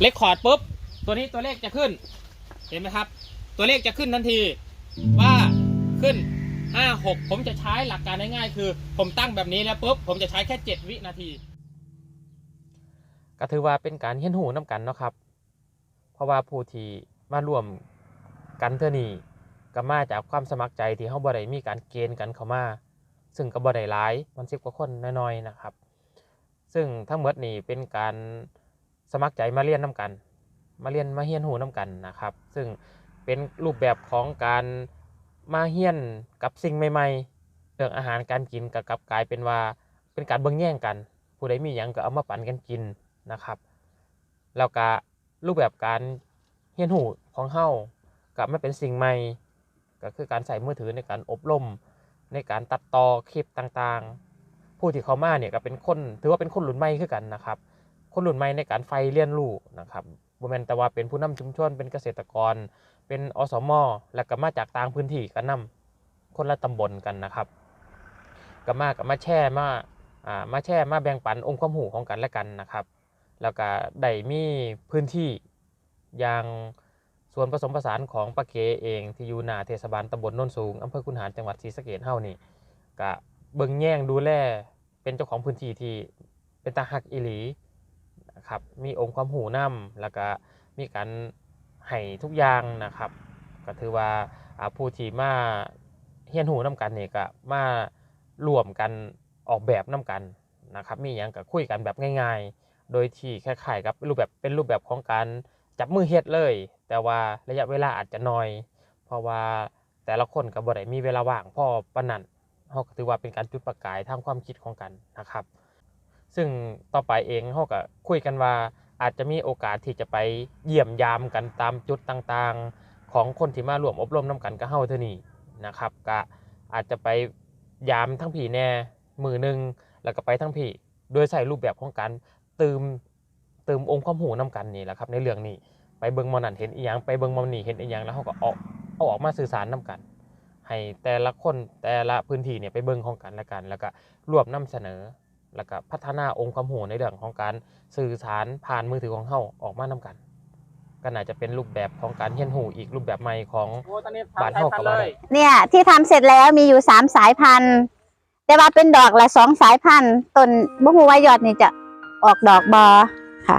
เลคคอร์ดปุ๊บ ตัวนี้ตัวเลขจะขึ้น เห็นไหมครับ ตัวเลขจะขึ้นทันทีว่าขึ้น 5 6 ผมจะใช้หลักการง่ายๆคือ ผมตั้งแบบนี้แล้วปุ๊บ ผมจะใช้แค่ 7 วินาที ก็ถือว่าเป็นการเฮียนหูน้ากันเนาะครับ เพราะว่าผู้ที่มาร่วมกันเท่านี้ก็มาจากความสมัครใจที่เขาบ่ได้มีการเกณฑ์กันเข้ามา ซึ่งก็บ่ได้หลายมันสิบกว่าคนน้อยๆนะครับ ซึ่งทั้งหมดนี่เป็นการ สมัครใจมาเรียนน้กัน มาเรียนมาเฮียนหูน้กันนะครับ ซึ่งเป็นรูปแบบของการมาเฮียนกับสิ่งใหม่ ๆเรื่องอาหารการกินก็กลับกลายเป็นว่าเป็นการเบิ่งแย่งกัน ผู้ใดมีหยังก็เอามาปั่นกันกินนะครับ แล้วก็รูปแบบการเฮียนหูของเฮากับไม่เป็นสิ่งใหม่ ก็คือการใส่มือถือในการอบรมในการตัดต่อคลิปต่างๆ ผู้ที่เขามาเนี่ยก็เป็นคนถือว่าเป็นคนรุ่นใหม่คือกันนะครับ คนรุ่นใหม่ในการไฟเรียนรู้นะครับบ่แม่นแต่ว่าเป็นผู้นำชุมชนเป็นเกษตรกร เป็นอสมอและก็มาจากต่างพื้นที่กันนำคนละตำบลกันนะครับก็มากับมาแช่มาอ่ามาแช่มาแบ่งปันองค์ความรู้ของกันและกันนะครับ แล้วก็ได้มีพื้นที่อย่างส่วนผสมผสานของปะเกเองที่อยู่หน้าเทศบาลตำบลโนนสูงอำเภอคุนหารจังหวัดศรีสะเกษเฮานี่ก็เบิ่งแย่งดูแลเป็นเจ้าของพื้นที่ที่เป็นตาหักอีหลี นะครับ มีองค์ความหูนํแล้วก็มีการให้ทุกอย่างนะครับ ก็ถือว่าผู้ที่มาเฮียนหูนํกันนี่ก็มารวมกันออกแบบนํกันนะครับ มีหยังก็คุยกันแบบง่าย ๆ โดยที่คล้ายๆกับรูปแบบเป็นรูปแบบของการจับมือเฮ็ดเลย แต่ว่าระยะเวลาอาจจะน้อย เพราะว่าแต่ละคนก็บ่ได้มีเวลาว่างพอปานนั้นเฮาก็ถือว่าเป็นการจุดประกายทางความคิดของกันนะครับ ซึ่งต่อไปเองเฮาก็คุยกันว่าอาจจะมีโอกาสที่จะไปเยี่ยมยามกันตามจุดต่างๆ ของคนที่มาร่วมอบรมนํกันกับเฮาเท่านี้นะครับก็อาจจะไปยามทั้งผีแน่มือหนึ่งแล้วก็ไปทั้งผีโดยใส่รูปแบบของการเติมเติมองค์ความหูนํกันนี่แหละครับ ในเรื่องนี้ไปเบิ่งมอนันเห็นอีหยังไปเบิ่งมอนี่เห็นอีหยังแล้วเขาก็เอาเอาออกมาสื่อสารนํกัน ให้แต่ละคนแต่ละพื้นที่เนี่ยไปเบิ่งของกันและกัน แล้วก็รวบนำเสนอ แล้วก็พัฒนาองค์ความหูในเรื่องของการสื่อสารผ่านมือถือของเฮาออกมานํกัน ก็น่าจะเป็นรูปแบบของการเฮียนหูอีกรูปแบบใหม่ของบ้านเฮาก็ว่าได้เนี่ยที่ทำเสร็จแล้วมีอยู่สามสายพันธุ์ แต่ว่าเป็นดอกละสองสายพันธุ์ต้นบุ้งว่ายอดนี่จะออกดอกบอค่ะ